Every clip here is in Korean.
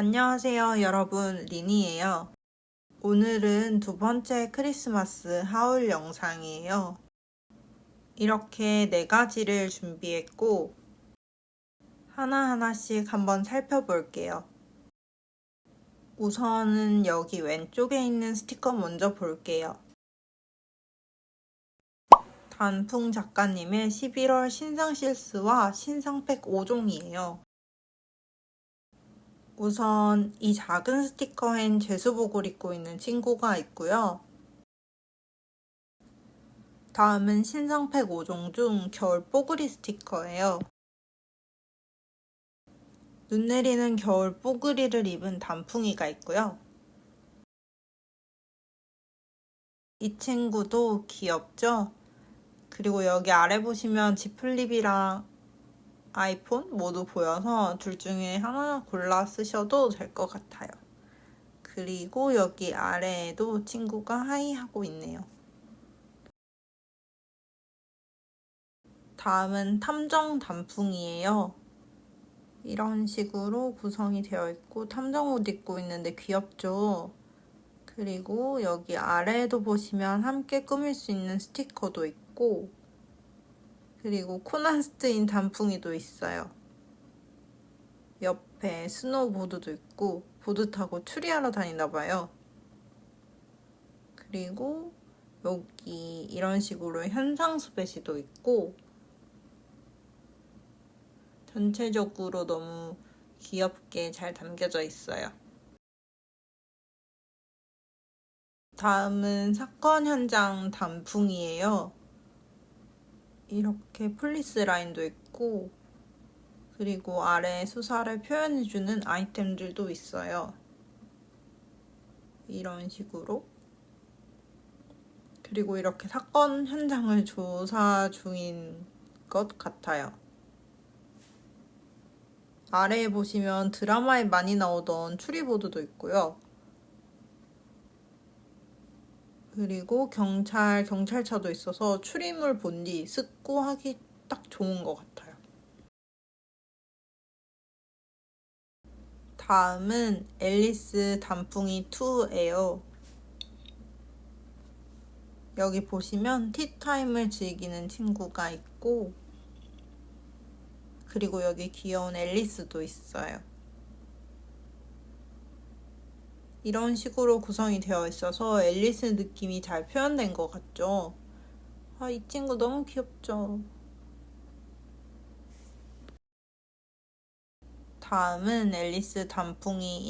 안녕하세요, 여러분. 리니예요. 오늘은 두 번째 크리스마스 하울 영상이에요. 이렇게 네 가지를 준비했고, 하나하나씩 한번 살펴볼게요. 우선은 여기 왼쪽에 있는 스티커 먼저 볼게요. 단풍 작가님의 11월 신상 실스와 신상팩 5종이에요. 우선 이 작은 스티커엔 죄수복을 입고 있는 친구가 있고요. 다음은 신상팩 5종 중 겨울 뽀글이 스티커예요. 눈 내리는 겨울 뽀글이를 입은 단풍이가 있고요. 이 친구도 귀엽죠? 그리고 여기 아래 보시면 지플립이랑 아이폰 모두 보여서 둘 중에 하나 골라 쓰셔도 될 것 같아요. 그리고 여기 아래에도 친구가 하이 하고 있네요. 다음은 탐정 단풍이에요. 이런 식으로 구성이 되어 있고 탐정 옷 입고 있는데 귀엽죠? 그리고 여기 아래에도 보시면 함께 꾸밀 수 있는 스티커도 있고 그리고 코난스트인 단풍이도 있어요. 옆에 스노우보드도 있고 보드 타고 추리하러 다니나 봐요. 그리고 여기 이런 식으로 현상수 배시도 있고 전체적으로 너무 귀엽게 잘 담겨져 있어요. 다음은 사건 현장 단풍이에요. 이렇게 플리스 라인도 있고 그리고 아래 수사를 표현해주는 아이템들도 있어요. 이런 식으로 그리고 이렇게 사건 현장을 조사 중인 것 같아요. 아래에 보시면 드라마에 많이 나오던 추리보드도 있고요. 그리고 경찰, 경찰차도 있어서 추리물 본뒤 습구하기 딱 좋은 것 같아요. 다음은 앨리스 단풍이 2예요. 여기 보시면 티타임을 즐기는 친구가 있고 그리고 여기 귀여운 앨리스도 있어요. 이런 식으로 구성이 되어 있어서 앨리스 느낌이 잘 표현된 것 같죠? 아, 이 친구 너무 귀엽죠? 다음은 앨리스 단풍이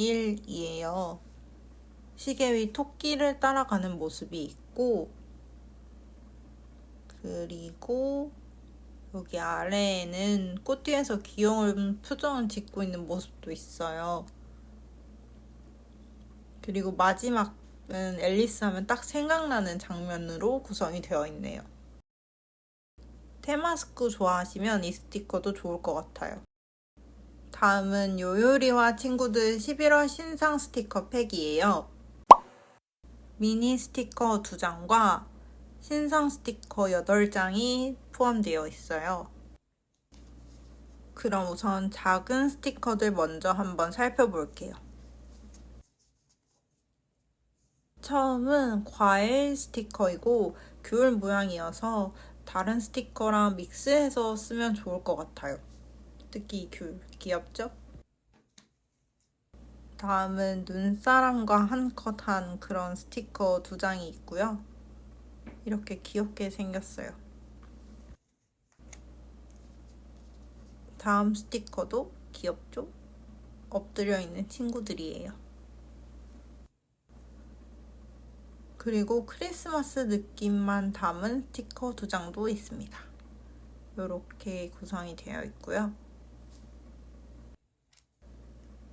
1이에요. 시계 위 토끼를 따라가는 모습이 있고, 그리고 여기 아래에는 꽃 뒤에서 귀여운 표정을 짓고 있는 모습도 있어요. 그리고 마지막은 앨리스 하면 딱 생각나는 장면으로 구성이 되어 있네요. 테마스크 좋아하시면 이 스티커도 좋을 것 같아요. 다음은 요요리와 친구들 11월 신상 스티커 팩이에요. 미니 스티커 2장과 신상 스티커 8장이 포함되어 있어요. 그럼 우선 작은 스티커들 먼저 한번 살펴볼게요. 처음은 과일 스티커이고 귤 모양이어서 다른 스티커랑 믹스해서 쓰면 좋을 것 같아요. 특히 귤 귀엽죠? 다음은 눈사람과 한컷한 그런 스티커 두 장이 있고요. 이렇게 귀엽게 생겼어요. 다음 스티커도 귀엽죠? 엎드려 있는 친구들이에요. 그리고 크리스마스 느낌만 담은 스티커 두 장도 있습니다. 이렇게 구성이 되어 있고요.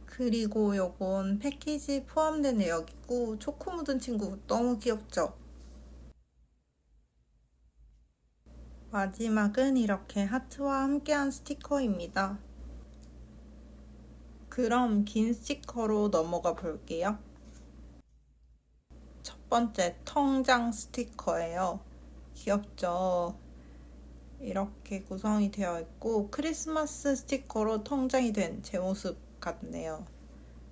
그리고 요건 패키지 포함된 내역이고 초코 묻은 친구 너무 귀엽죠? 마지막은 이렇게 하트와 함께한 스티커입니다. 그럼 긴 스티커로 넘어가 볼게요. 번째 통장 스티커예요. 귀엽죠? 이렇게 구성이 되어 있고 크리스마스 스티커로 통장이 된 제 모습 같네요.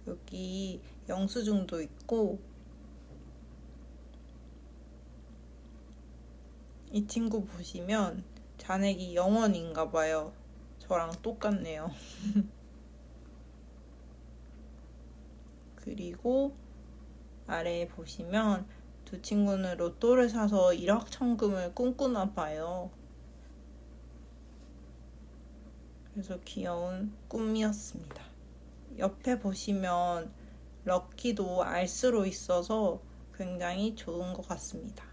여기 영수증도 있고 이 친구 보시면 잔액이 0원인가 봐요. 저랑 똑같네요. 그리고 아래에 보시면 두 친구는 로또를 사서 일확천금을 꿈꾸나 봐요. 그래서 귀여운 꿈이었습니다. 옆에 보시면 럭키도 알스로 있어서 굉장히 좋은 것 같습니다.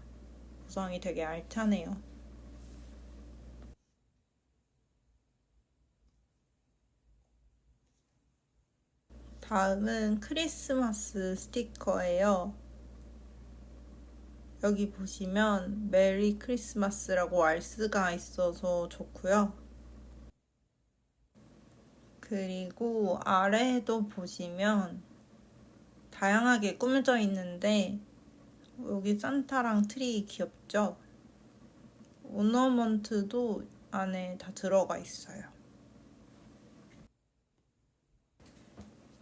구성이 되게 알차네요. 다음은 크리스마스 스티커예요. 여기 보시면 메리 크리스마스라고 알스가 있어서 좋고요. 그리고 아래에도 보시면 다양하게 꾸며져 있는데 여기 산타랑 트리 귀엽죠? 오너먼트도 안에 다 들어가 있어요.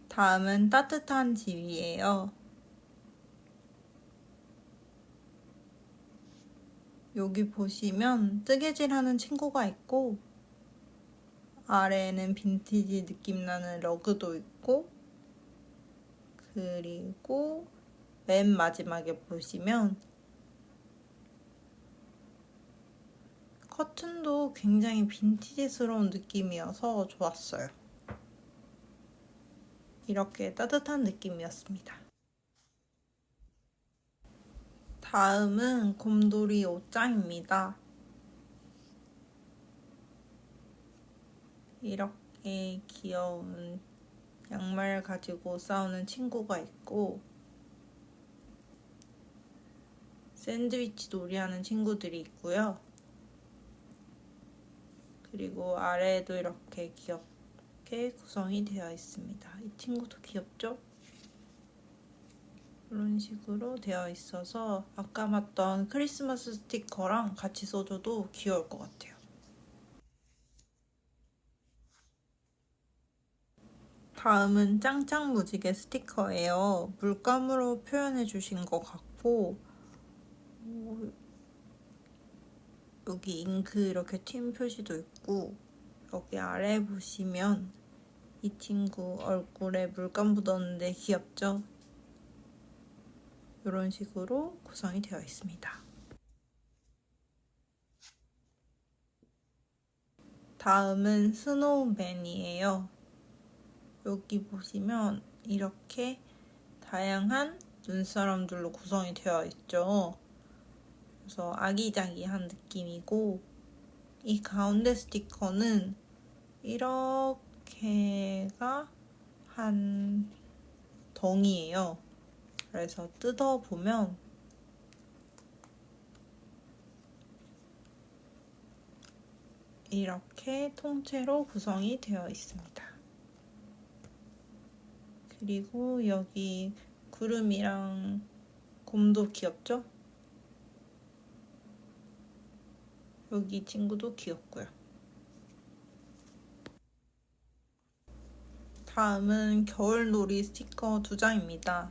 다음은 따뜻한 집이에요. 여기 보시면 뜨개질 하는 친구가 있고 아래에는 빈티지 느낌 나는 러그도 있고 그리고 맨 마지막에 보시면 커튼도 굉장히 빈티지스러운 느낌이어서 좋았어요. 이렇게 따뜻한 느낌이었습니다. 다음은 곰돌이 옷장입니다. 이렇게 귀여운 양말 가지고 싸우는 친구가 있고 샌드위치 놀이하는 친구들이 있고요. 그리고 아래에도 이렇게 귀엽게 구성이 되어 있습니다. 이 친구도 귀엽죠? 이런 식으로 되어 있어서 아까 봤던 크리스마스 스티커랑 같이 써줘도 귀여울 것 같아요. 다음은 짱짱 무지개 스티커예요. 물감으로 표현해 주신 것 같고 오, 여기 잉크 이렇게 튄 표시도 있고 여기 아래 보시면 이 친구 얼굴에 물감 묻었는데 귀엽죠? 이런 식으로 구성이 되어 있습니다. 다음은 스노우맨이에요. 여기 보시면 이렇게 다양한 눈사람들로 구성이 되어 있죠. 그래서 아기자기한 느낌이고 이 가운데 스티커는 이렇게 가 한 덩이에요. 그래서 뜯어보면 이렇게 통째로 구성이 되어 있습니다. 그리고 여기 구름이랑 곰도 귀엽죠? 여기 친구도 귀엽고요. 다음은 겨울놀이 스티커 두 장입니다.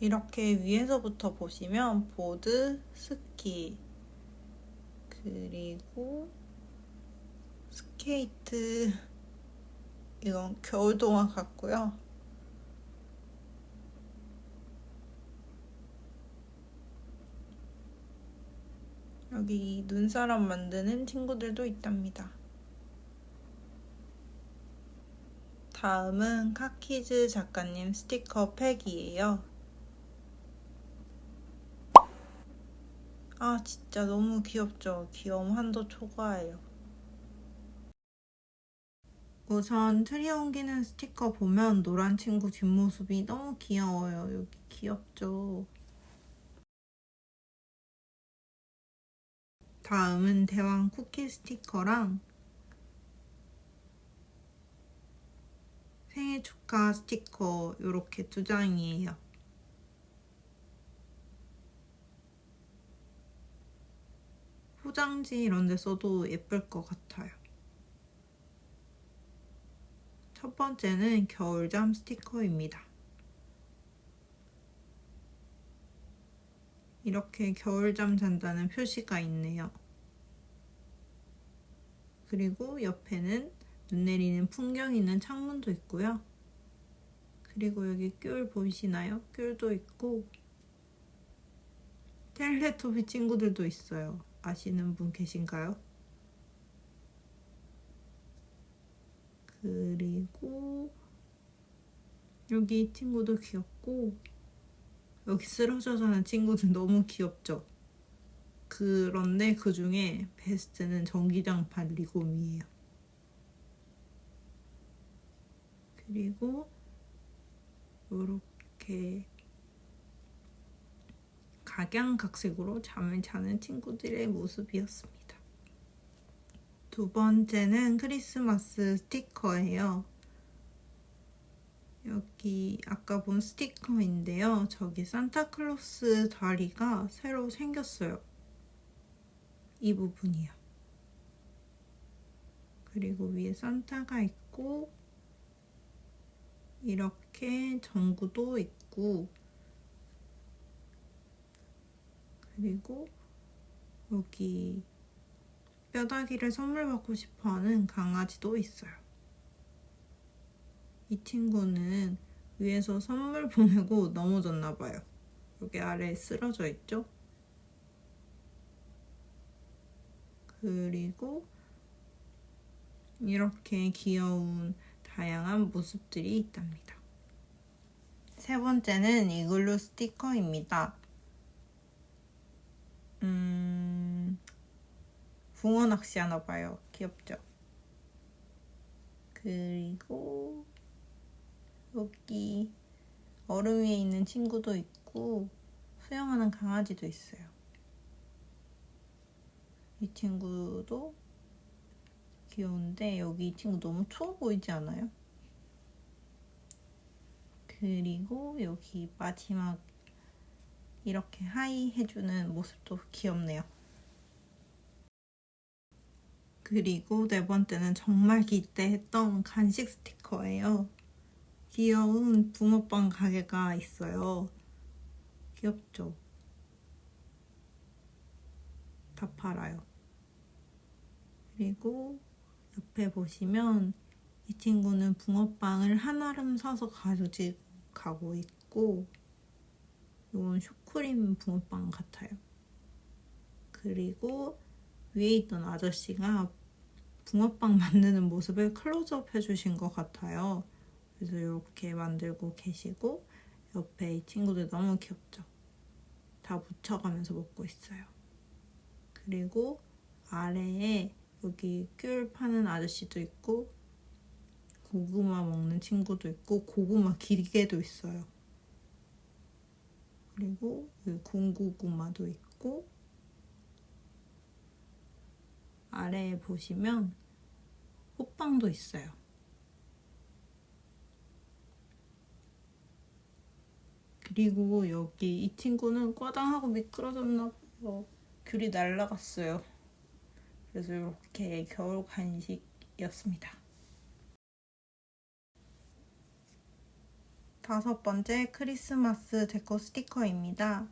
이렇게 위에서부터 보시면 보드, 스키, 그리고 스케이트, 이건 겨울 동화 같고요. 여기 눈사람 만드는 친구들도 있답니다. 다음은 카키즈 작가님 스티커 팩이에요. 아, 진짜 너무 귀엽죠? 귀여움 한도 초과해요. 우선 트리 옮기는 스티커 보면 노란 친구 뒷모습이 너무 귀여워요. 여기 귀엽죠? 다음은 대왕 쿠키 스티커랑 생일 축하 스티커 이렇게 두 장이에요. 포장지 이런 데 써도 예쁠 것 같아요. 첫 번째는 겨울잠 스티커입니다. 이렇게 겨울잠 잔다는 표시가 있네요. 그리고 옆에는 눈 내리는 풍경 있는 창문도 있고요. 그리고 여기 귤 보이시나요? 귤도 있고 텔레토비 친구들도 있어요. 아시는 분 계신가요? 그리고 여기 이 친구도 귀엽고 여기 쓰러져 자는 친구들 너무 귀엽죠? 그런데 그 중에 베스트는 전기장판 리곰이에요. 그리고 이렇게 각양각색으로 잠을 자는 친구들의 모습이었습니다. 두 번째는 크리스마스 스티커예요. 여기 아까 본 스티커인데요. 저기 산타클로스 다리가 새로 생겼어요. 이 부분이요. 그리고 위에 산타가 있고 이렇게 전구도 있고 그리고 여기 뼈다귀를 선물 받고 싶어 하는 강아지도 있어요. 이 친구는 위에서 선물 보내고 넘어졌나 봐요. 여기 아래에 쓰러져 있죠? 그리고 이렇게 귀여운 다양한 모습들이 있답니다. 세 번째는 이글루 스티커입니다. 음, 붕어 낚시 하나 봐요. 귀엽죠? 그리고 여기 얼음 위에 있는 친구도 있고 수영하는 강아지도 있어요. 이 친구도 귀여운데 여기 이 친구 너무 추워 보이지 않아요? 그리고 여기 마지막 이렇게 하이 해주는 모습도 귀엽네요. 그리고 네 번째는 정말 기대했던 간식 스티커예요. 귀여운 붕어빵 가게가 있어요. 귀엽죠? 다 팔아요. 그리고 옆에 보시면 이 친구는 붕어빵을 한 알음 사서 가지고 있고 이건 슈크림 붕어빵 같아요. 그리고 위에 있던 아저씨가 붕어빵 만드는 모습을 클로즈업 해주신 것 같아요. 그래서 이렇게 만들고 계시고 옆에 이 친구들 너무 귀엽죠? 다 묻혀가면서 먹고 있어요. 그리고 아래에 여기 귤 파는 아저씨도 있고 고구마 먹는 친구도 있고 고구마 기계도 있어요. 그리고 군고구마도 있고 아래에 보시면 호빵도 있어요. 그리고 여기 이 친구는 꽈당하고 미끄러졌나 봐요. 귤이 날라갔어요. 그래서 이렇게 겨울 간식이었습니다. 다섯 번째 크리스마스 데코 스티커입니다.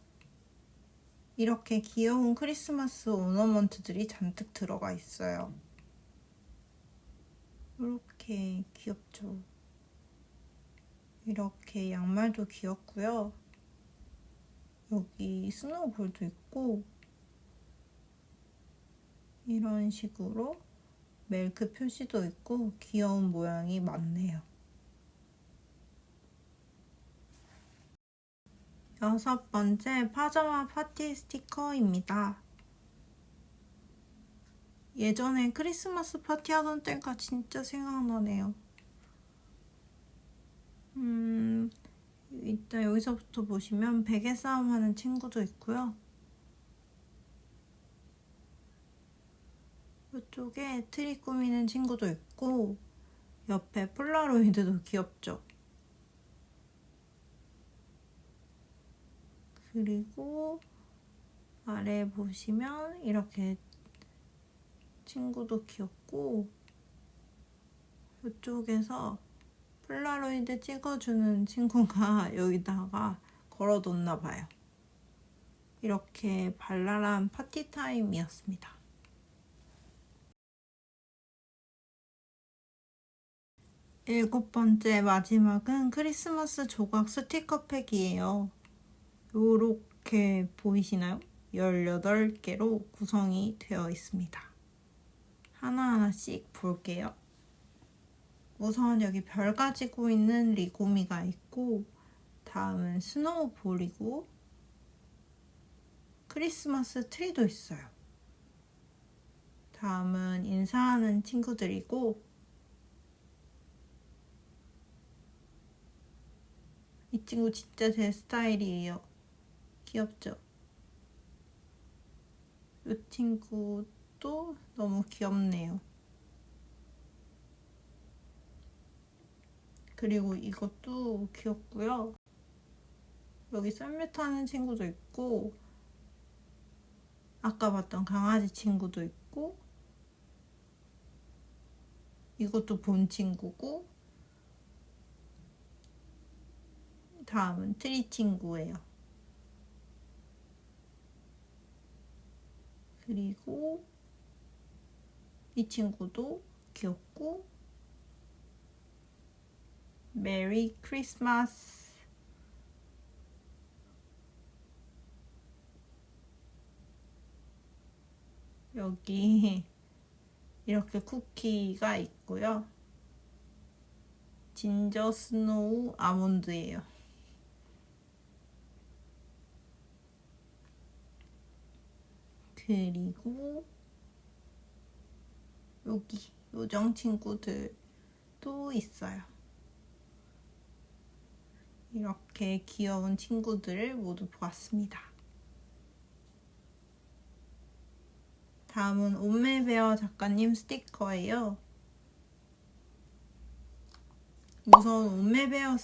이렇게 귀여운 크리스마스 오너먼트들이 잔뜩 들어가 있어요. 이렇게 귀엽죠? 이렇게 양말도 귀엽고요. 여기 스노우볼도 있고 이런 식으로 멜크 표시도 있고 귀여운 모양이 많네요. 여섯 번째 파자마 파티 스티커입니다. 예전에 크리스마스 파티 하던 때가 진짜 생각나네요. 음, 일단 여기서부터 보시면 베개 싸움 하는 친구도 있고요. 이쪽에 트리 꾸미는 친구도 있고 옆에 폴라로이드도 귀엽죠. 그리고 아래 보시면 이렇게 친구도 귀엽고 이쪽에서 폴라로이드 찍어주는 친구가 여기다가 걸어뒀나 봐요. 이렇게 발랄한 파티 타임이었습니다. 일곱 번째 마지막은 크리스마스 조각 스티커팩이에요. 요렇게 보이시나요? 18개로 구성이 되어 있습니다. 하나하나씩 볼게요. 우선 여기 별 가지고 있는 리고미가 있고 다음은 스노우볼이고 크리스마스 트리도 있어요. 다음은 인사하는 친구들이고 이 친구 진짜 제 스타일이에요. 귀엽죠? 이 친구도 너무 귀엽네요. 그리고 이것도 귀엽고요. 여기 썰매 타는 친구도 있고 아까 봤던 강아지 친구도 있고 이것도 본 친구고 다음은 트리 친구예요. 그리고 이 친구도 귀엽고 메리 크리스마스 여기 이렇게 쿠키가 있고요. 진저 스노우 아몬드예요. 그리고 여기 요정 친구들도 있어요. 이렇게 귀여운 친구들을 모두 보았습니다. 다음은 옴메베어 작가님 스티커예요. 우선 옴메베어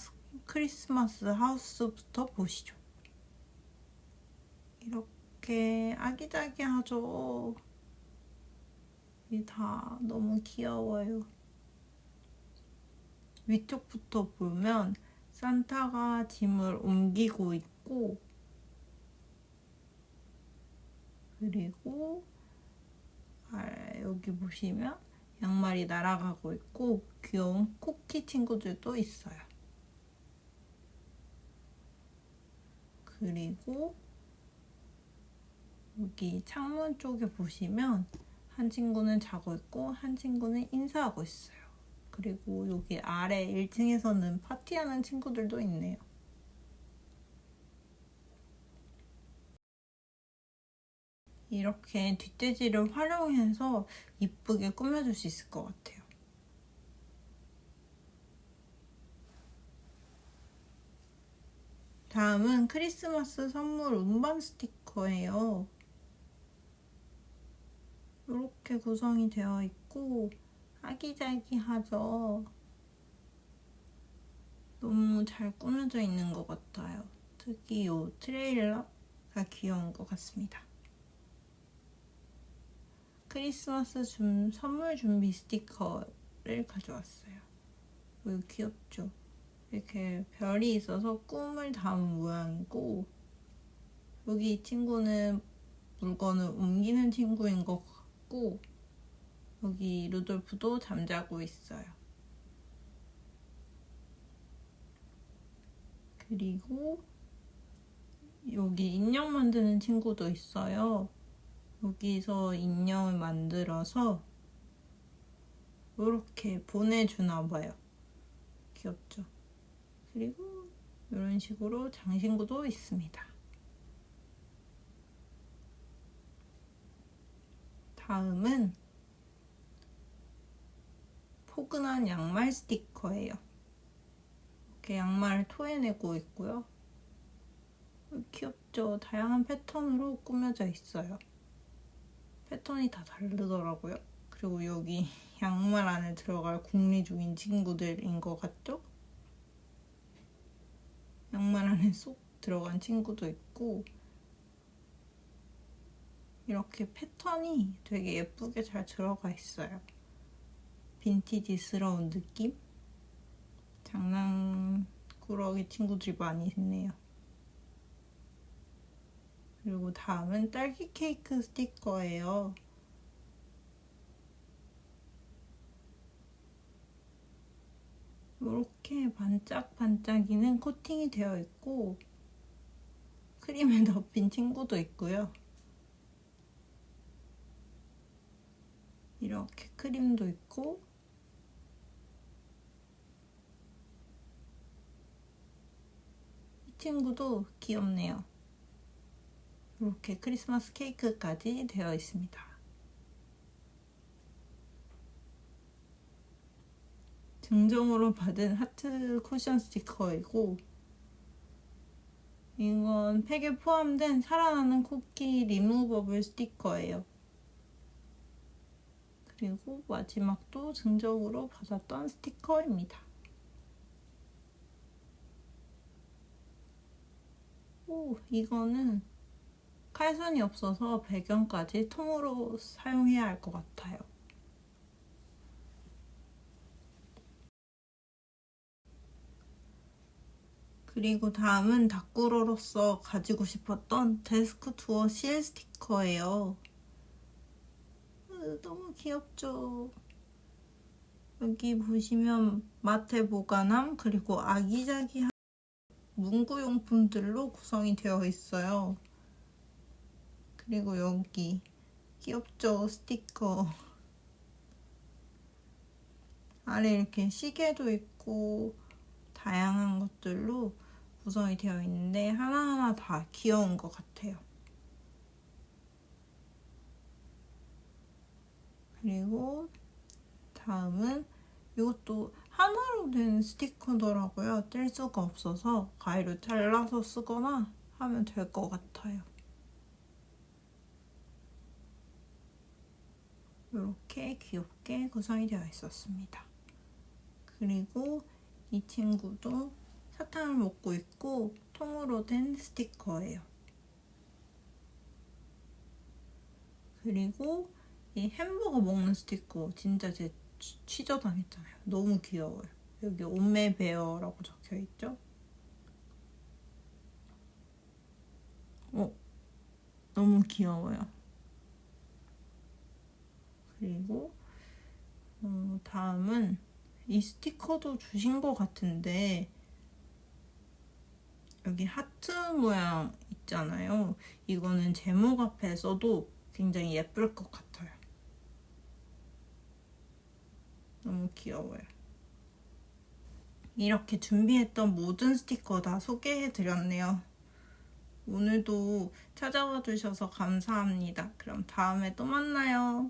크리스마스 하우스부터 보시죠. 이렇게 아기자기하죠. 이다 너무 귀여워요. 위쪽부터 보면 산타가 짐을 옮기고 있고 그리고 아, 여기 보시면 양말이 날아가고 있고 귀여운 쿠키 친구들도 있어요. 그리고 여기 창문 쪽에 보시면 한 친구는 자고 있고 한 친구는 인사하고 있어요. 그리고 여기 아래 1층에서는 파티하는 친구들도 있네요. 이렇게 뒷돼지를 활용해서 이쁘게 꾸며줄 수 있을 것 같아요. 다음은 크리스마스 선물 운반 스티커예요. 이렇게 구성이 되어 있고 아기자기하죠. 너무 잘 꾸며져 있는 것 같아요. 특히 이 트레일러가 귀여운 것 같습니다. 크리스마스 준, 선물 준비 스티커를 가져왔어요. 이거 귀엽죠? 이렇게 별이 있어서 꿈을 담은 모양이고 여기 이 친구는 물건을 옮기는 친구인 것 같고 여기 루돌프도 잠자고 있어요. 그리고 여기 인형 만드는 친구도 있어요. 여기서 인형을 만들어서 이렇게 보내주나 봐요. 귀엽죠? 그리고 이런 식으로 장신구도 있습니다. 다음은 포근한 양말 스티커예요. 이렇게 양말을 토해내고 있고요. 귀엽죠? 다양한 패턴으로 꾸며져 있어요. 패턴이 다 다르더라고요. 그리고 여기 양말 안에 들어갈 궁리 중인 친구들인 것 같죠? 양말 안에 쏙 들어간 친구도 있고 이렇게 패턴이 되게 예쁘게 잘 들어가 있어요. 빈티지스러운 느낌? 장난꾸러기 친구들이 많이 있네요. 그리고 다음은 딸기 케이크 스티커예요. 이렇게 반짝반짝이는 코팅이 되어 있고 크림에 덮인 친구도 있고요. 이렇게 크림도 있고 친구도 귀엽네요. 이렇게 크리스마스 케이크까지 되어 있습니다. 증정으로 받은 하트 쿠션 스티커이고 이건 팩에 포함된 살아나는 쿠키 리무버블 스티커예요. 그리고 마지막도 증정으로 받았던 스티커입니다. 오, 이거는 칼선이 없어서 배경까지 통으로 사용해야 할 것 같아요. 그리고 다음은 다꾸로로서 가지고 싶었던 데스크 투어 실 스티커예요. 으, 너무 귀엽죠? 여기 보시면 마테 보관함 그리고 아기자기한 문구용품들로 구성이 되어 있어요. 그리고 여기 귀엽죠? 스티커. 아래 이렇게 시계도 있고 다양한 것들로 구성이 되어 있는데 하나하나 다 귀여운 것 같아요. 그리고 다음은 이것도 하나로 된 스티커더라고요. 뗄 수가 없어서 가위로 잘라서 쓰거나 하면 될 것 같아요. 이렇게 귀엽게 구성이 되어 있었습니다. 그리고 이 친구도 사탕을 먹고 있고 통으로 된 스티커예요. 그리고 이 햄버거 먹는 스티커 진짜 제 취저당했잖아요. 너무 귀여워요. 여기 옴메 베어라고 적혀 있죠? 어, 너무 귀여워요. 그리고 어, 다음은 이 스티커도 주신 것 같은데 여기 하트 모양 있잖아요. 이거는 제목 앞에 써도 굉장히 예쁠 것 같아요. 너무 귀여워요. 이렇게 준비했던 모든 스티커 다 소개해드렸네요. 오늘도 찾아와 주셔서 감사합니다. 그럼 다음에 또 만나요.